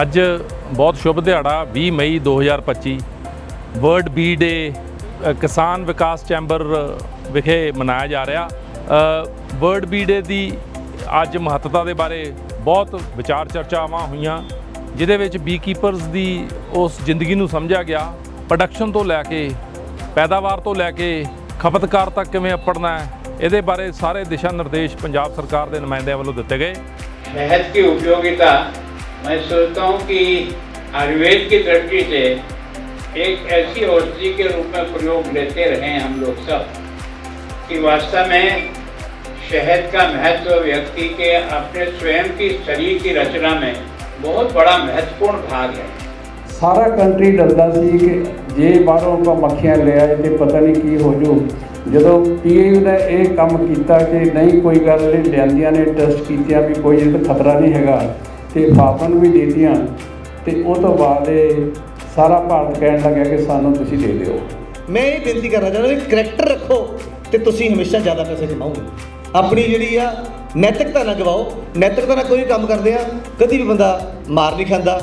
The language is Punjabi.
ਅੱਜ ਬਹੁਤ ਸ਼ੁਭ ਦਿਹਾੜਾ 20 ਮਈ 2025 ਵਰਡ ਬੀ ਡੇ ਕਿਸਾਨ ਵਿਕਾਸ ਚੈਂਬਰ ਵਿਖੇ ਮਨਾਇਆ ਜਾ ਰਿਹਾ। ਵਰਡ ਬੀ ਡੇ ਦੀ ਅੱਜ ਮਹੱਤਤਾ ਦੇ ਬਾਰੇ ਬਹੁਤ ਵਿਚਾਰ ਚਰਚਾਵਾਂ ਹੋਈਆਂ, ਜਿਹਦੇ ਵਿੱਚ ਬੀ ਕੀਪਰਸ ਦੀ ਉਸ ਜ਼ਿੰਦਗੀ ਨੂੰ ਸਮਝਿਆ ਗਿਆ। ਪ੍ਰੋਡਕਸ਼ਨ ਤੋਂ ਲੈ ਕੇ, ਪੈਦਾਵਾਰ ਤੋਂ ਲੈ ਕੇ, ਖਪਤਕਾਰ ਤੱਕ ਕਿਵੇਂ ਅਪੜਨਾ ਹੈ, ਇਹਦੇ ਬਾਰੇ ਸਾਰੇ ਦਿਸ਼ਾ ਨਿਰਦੇਸ਼ ਪੰਜਾਬ ਸਰਕਾਰ ਦੇ ਨੁਮਾਇੰਦਿਆਂ ਵੱਲੋਂ ਦਿੱਤੇ ਗਏ। ਮਹਿਤ ਦੀ ਉਪਯੋਗਿਤਾ मैं सोचता हूँ कि आयुर्वेद की दृष्टि से एक ऐसी औषधि के रूप में प्रयोग लेते रहे हम लोग सब कि वास्तव में शहद का महत्व व्यक्ति के अपने स्वयं की शरीर की रचना में बहुत बड़ा महत्वपूर्ण भाग है ਸਾਰਾ ਕੰਟਰੀ ਡਰਦਾ ਸੀ ਕਿ ਜੇ ਬਾਹਰੋਂ ਆਪਾਂ ਮੱਖੀਆਂ ਲੈ ਆਏ ਤੇ ਪਤਾ ਨਹੀਂ ਕੀ ਹੋ ਜੂ ਜਦੋਂ ਪੀਏਯੂ ਨੇ ਇਹ ਕੰਮ ਕੀਤਾ ਕਿ ਨਹੀਂ ਕੋਈ ਗੱਲ ਨਹੀਂ ਲਿਆਂਦੀਆਂ ਨੇ ਟੈਸਟ ਕੀਤੀਆਂ ਵੀ ਕੋਈ ਇਹ ਤਾਂ ਖਤਰਾ ਨਹੀਂ ਹੈਗਾ ਤੇ ਫਾਫਨ ਵੀ ਦੇ ਦਿੱਤੀਆਂ ਤੇ ਉਹ ਤੋਂ ਬਾਅਦ ਇਹ ਸਾਰਾ ਭਾਰਤ ਕਹਿਣ ਲੱਗਿਆ ਕਿ ਸਾਨੂੰ ਤੁਸੀਂ ਦੇ ਦਿਓ। ਮੈਂ ਇਹ ਬੇਨਤੀ ਕਰਨਾ ਚਾਹੁੰਦਾ ਵੀ ਕਰੈਕਟਰ ਰੱਖੋ ਤੇ ਤੁਸੀਂ ਹਮੇਸ਼ਾ ਜ਼ਿਆਦਾ ਪੈਸੇ ਕਮਾਓਗੇ। ਆਪਣੀ ਜਿਹੜੀ ਆ ਨੈਤਿਕਤਾ ਨਾ ਗਵਾਓ, ਨੈਤਿਕਤਾ ਨਾਲ ਕੋਈ ਵੀ ਕੰਮ ਕਰਦੇ ਆ, ਕਦੀ ਵੀ ਬੰਦਾ ਮਾਰ ਨਹੀਂ ਖਾਂਦਾ